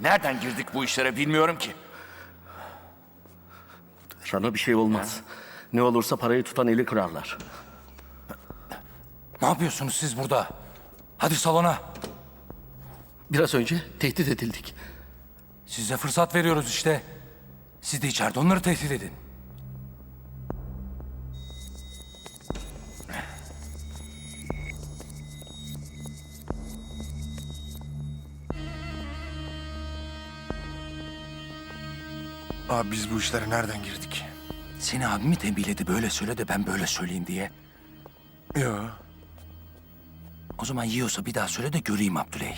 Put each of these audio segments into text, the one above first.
Nereden girdik bu işlere bilmiyorum ki. Sana bir şey olmaz. Ne olursa parayı tutan eli kırarlar. Ne yapıyorsunuz siz burada? Hadi salona. Biraz önce tehdit edildik. Size fırsat veriyoruz işte. Siz de içeride onları tehdit edin. Abi biz bu işlere nereden girdik? Seni abimi tembihledi böyle söyle de ben böyle söyleyeyim diye. Yo. O zaman yiyorsa bir daha söyle de göreyim Abdüley.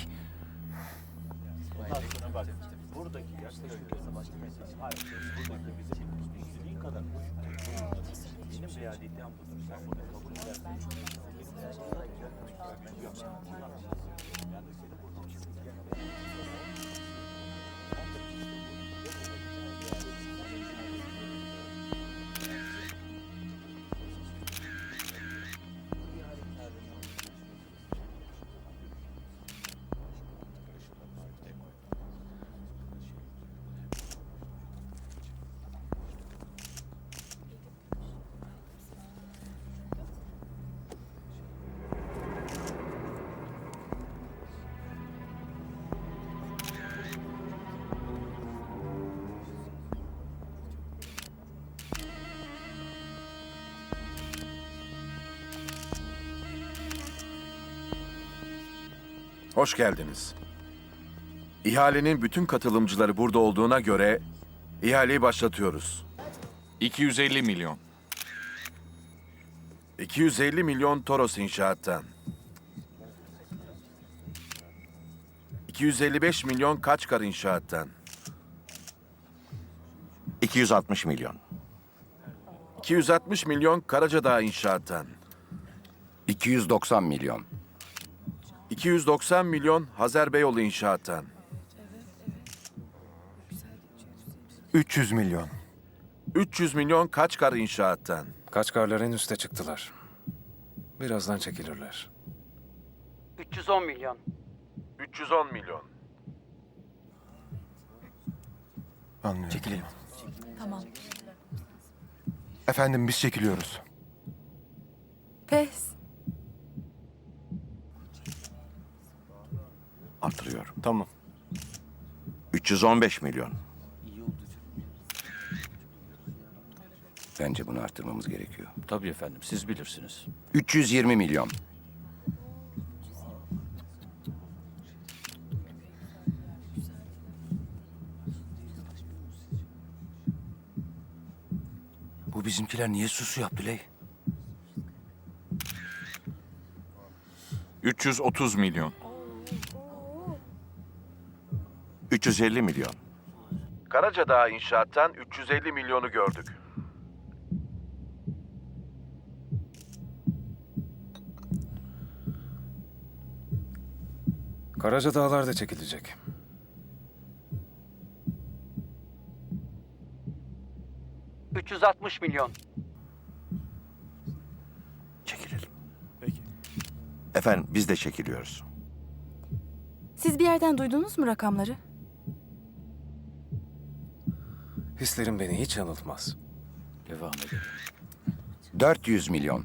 Hoş geldiniz. İhalenin bütün katılımcıları burada olduğuna göre ihaleyi başlatıyoruz. 250 milyon. 250 milyon Toros İnşaat'tan. 255 milyon Kaçkar İnşaat'tan. 260 milyon. 260 milyon Karacadağ İnşaat'tan. 290 milyon. 290 milyon Hazerbeyoğlu İnşaat'tan. 300 milyon. 300 milyon Kaçkar İnşaat'tan. Kaçkarlar en üste çıktılar. Birazdan çekilirler. 310 milyon. 310 milyon. Anlıyorum. Çekilelim. Efendim biz çekiliyoruz. Pes. Artırıyor. Tamam. 315 milyon. Bence bunu arttırmamız gerekiyor. Tabii efendim siz bilirsiniz. 320 milyon. Bu bizimkiler niye susuyor Abdüley? 330 milyon. 350 milyon. Karacadağ İnşaat'tan 350 milyonu gördük. Karaca Dağlar da çekilecek. Cık, 360 milyon. Çekilelim. Peki. Efendim biz de çekiliyoruz. Siz bir yerden duydunuz mu rakamları? Hislerim beni hiç yanıltmaz. Devam edelim. 400 milyon.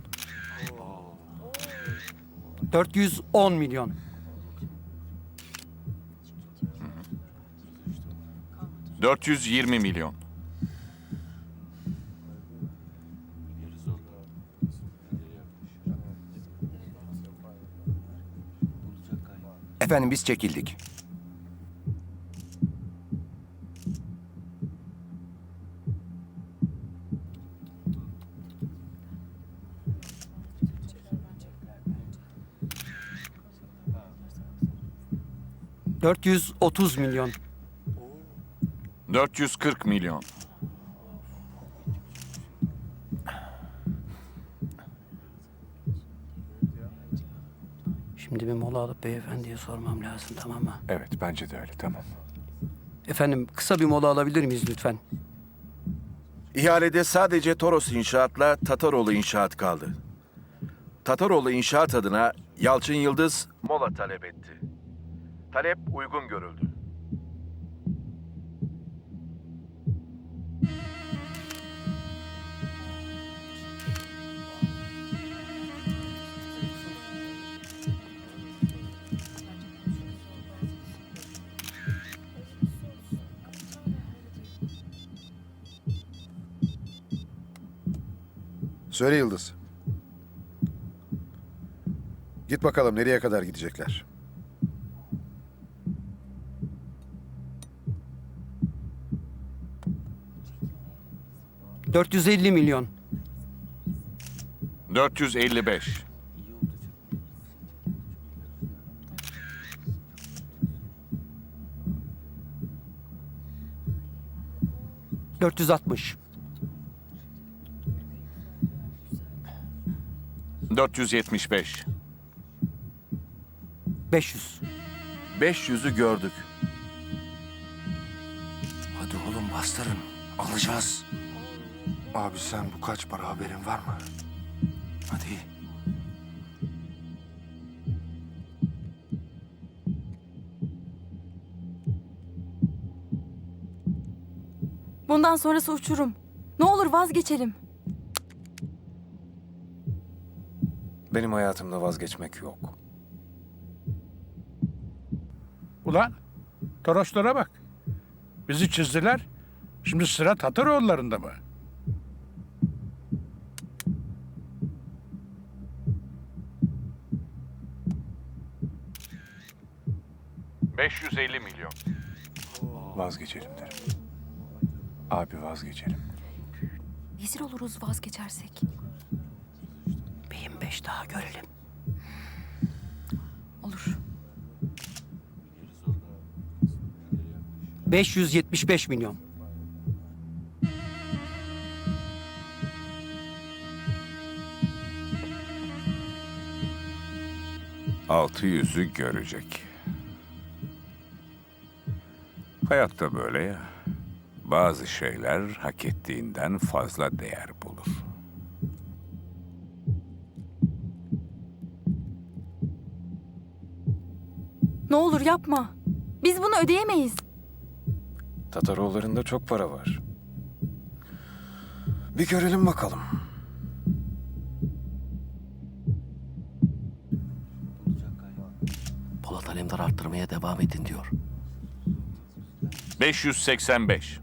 410 milyon. 420 milyon. Efendim biz çekildik. 430 milyon. 440 milyon. Şimdi bir mola alıp beyefendiye sormam lazım tamam mı? Evet bence de öyle tamam. Efendim kısa bir mola alabilir miyiz lütfen? İhalede sadece Toros İnşaat'la Tataroğlu İnşaat kaldı. Tataroğlu İnşaat adına Yalçın Yıldız mola talep etti. Talep uygun görüldü. Söyle Yıldız. Git bakalım nereye kadar gidecekler. 450 milyon. 455. Dört yüz altmış. 475. 500. 500'ü gördük. Hadi oğlum bastırın. Alacağız. Abi sen bu kaç para haberin var mı? Hadi. Bundan sonrası uçurum. Ne olur vazgeçelim. Benim hayatımda vazgeçmek yok. Ulan Toroslara bak. Bizi çizdiler. Şimdi sıra Tataroğullarında mı? ...550 milyon. Vazgeçelim derim. Abi vazgeçelim. Rezil oluruz vazgeçersek. Beyim beş daha görelim. Olur. 575 milyon. altı yüzü görecek. Hayatta böyle ya. Bazı şeyler hak ettiğinden fazla değer bulur. Ne olur yapma. Biz bunu ödeyemeyiz. Tataroğullarında çok para var. Bir görelim bakalım. Polat Alemdar arttırmaya devam edin diyor. 585.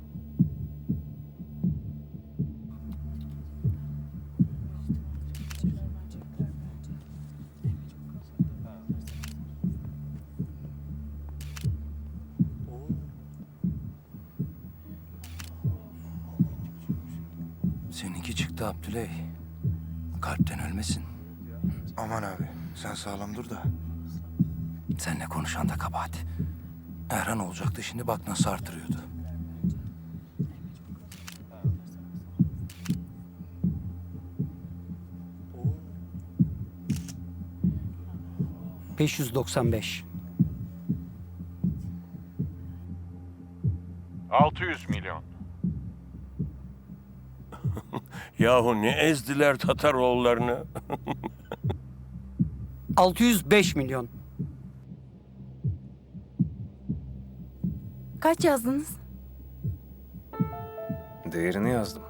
Seninki çıktı Abdüley. Kalpten ölmesin. Aman abi sen sağlam dur da. Seninle konuşan da kabahat. Erhan olacaktı şimdi bak nasıl artırıyordu. Beş yüz doksan beş. 600 milyon. Yahu ne ezdiler Tataroğullarını. 605 milyon. Kaç yazdınız? Değerini yazdım.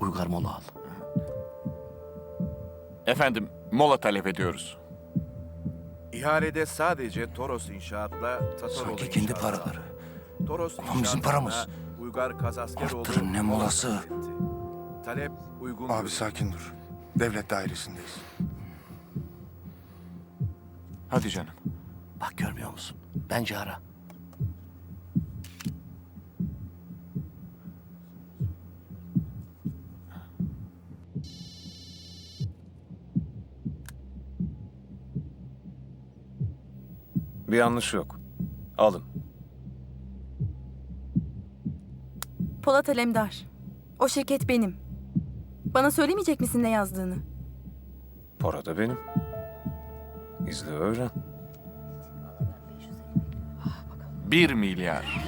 Uygar mola al. Efendim mola talep ediyoruz. İhalede sadece Toros İnşaat'la Sanki kendi İnşaat paraları. Toros Ulan bizim İnşaat paramız. Uygar Kazaskeroğlu Arttırın ne mola molası? Talep uygun. Abi sakin dur. Devlet dairesindeyiz. Hadi canım. Bak görmüyor musun? Bence ara. Bir yanlış yok. Alın. Polat Alemdar. O şirket benim. Bana söylemeyecek misin ne yazdığını? Para da benim. İzle öğren. 1 milyar.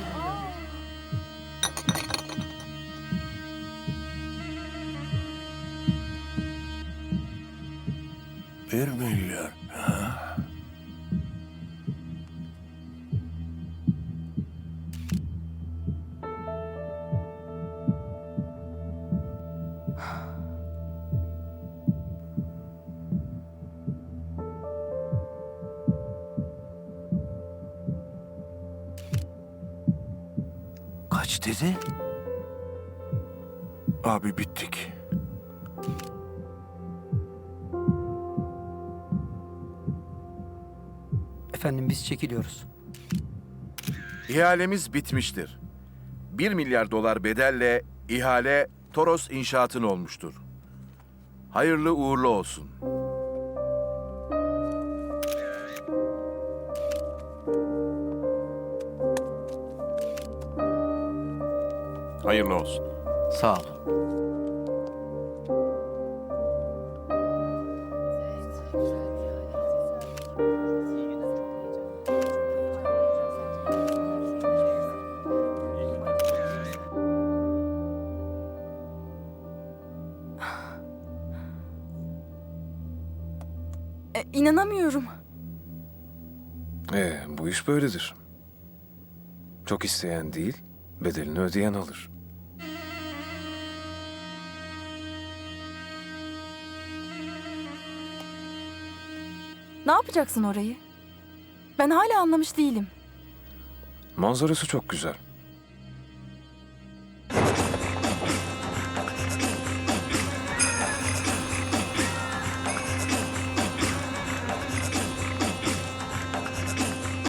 Bir milyar. Kaç dedi? Abi bittik. Efendim biz çekiliyoruz. İhalemiz bitmiştir. 1 milyar dolar bedelle ihale Toros İnşaat'ın olmuştur. Hayırlı uğurlu olsun. Hayırlı olsun. Sağ ol. E, inanamıyorum. Ee, bu iş böyledir. Çok isteyen değil, bedelini ödeyen alır. Ne yapacaksın orayı? Ben hala anlamış değilim. Manzarası çok güzel.